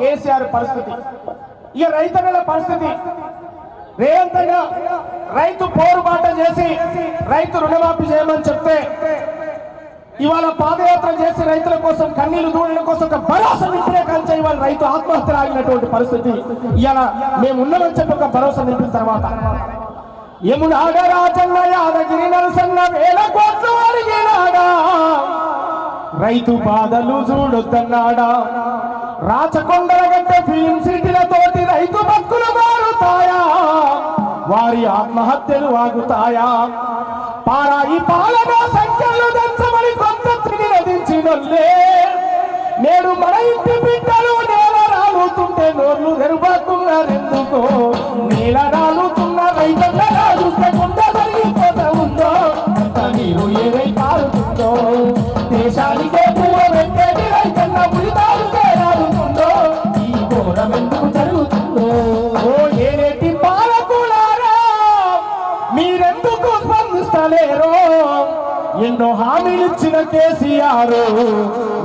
కేసీఆర్ పరిస్థితి. ఇక రైతన్నల పరిస్థితి. రేవంత్ రైతు పోరుబాట చేసి రైతు రుణమాఫీ చేయమని చెప్తే ఇవాళ పాదయాత్ర చేసి రైతుల కోసం కన్నీళ్ళు దూడల కోసం ఒక భరోసా నింపిన కంచె ఇవాళ రైతు ఆత్మహత్య ఆగినటువంటి పరిస్థితి. ఇవాళ మేము ఉన్నామని చెప్పి ఒక భరోసా నింపిన తర్వాత యమునాడ రాజన్న యాదగిరి నరసన్న వేల కోట్ల అడిగినాడా? రైతు బాధలు చూడొద్దన్నాడా? రాచకొండల గంటే ఫిలిం సిటీలతోటి రైతు భక్తులు మారుతాయా? వారి ఆత్మహత్యలు ఆగుతాయా? పారాయి పాలన సంఖ్యలు దంచమని కొంత తిరిగి నదించినల్లే నేడు మన ఇంటి బిడ్డలు నేల రాలుతుంటే నోర్లు తెరుపుకున్నారెందుకో నేల రాలుతున్న రైతన్నగా చూస్తే కొంత జరిగిపోతా ఉందో. అంత నీరు ఏదై దేశానికే పెట్టేది రైతన్న ఉరితాలుకే స్పందిస్తలేరో ఎన్నో హామీలు ఇచ్చిన కేసీఆర్.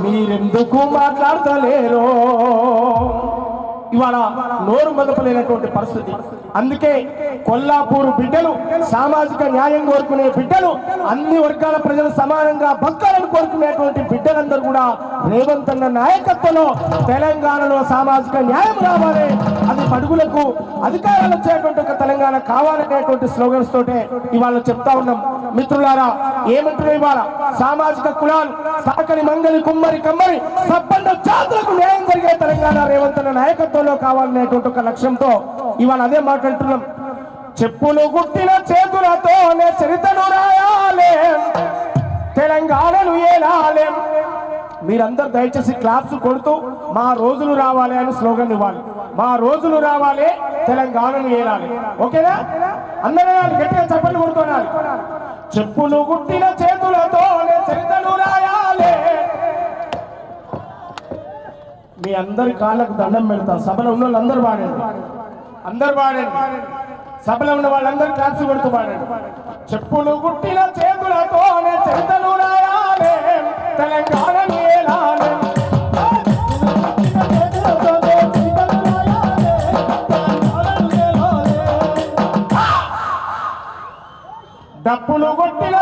మీరెందుకు మాట్లాడతలేరో? ఇవాళ నోరు మదపలేనటువంటి పరిస్థితి. అందుకే కొల్లాపూర్ బిడ్డలు సామాజిక న్యాయం కోరుకునే బిడ్డలు అన్ని వర్గాల ప్రజలు సమానంగా బతకాలని కోరుకునేటువంటి బిడ్డలందరూ కూడా రేవంత్ అన్న నాయకత్వంలో తెలంగాణలో సామాజిక న్యాయం రావాలి. అది పడుగులకు అధికారాలు వచ్చేటువంటి ఒక తెలంగాణ కావాలనేటువంటి స్లోగన్స్ తోటే ఇవాళ చెప్తా ఉన్నాం. మిత్రులారా ఏమంటున్నాయి ఇవాళ? సామాజిక కులాలు సాకని మంగలి కుమ్మరి కమ్మరి సబ్బండ జాతులకు న్యాయం జరిగే తెలంగాణ రేవంత్ నాయకత్వంలో కావాలనేటువంటి ఒక లక్ష్యంతో ఇవాళ అదే మాట్లాడుతున్నాం చెప్పులు గుట్టిన చేతులతోనే చరితను రాయాలే తెలంగాణను ఏలాలే. మీరందరూ దయచేసి క్లాప్స్ కొడుతూ మా రోజులు రావాలి అని స్లోగన్ ఇవ్వాలి. మా రోజులు రావాలి తెలంగాణను ఏలాలి. ఓకేనా? అందరూ గట్టిగా చప్పట్లు కొడుతున్నారు. చెప్పులు గుట్టిన చేతులతో చరితను రాయాలి. మీ అందరి కాళ్ళకు దండం పెడతా. సభలో ఉన్న వాళ్ళందరూ పాడండి. అందరు పాడండి. సభలో ఉన్న వాళ్ళందరూ క్లాప్స్ కొడుతూ పాడండి. చెప్పులు గుట్టిన డప్పులు కొట్టిన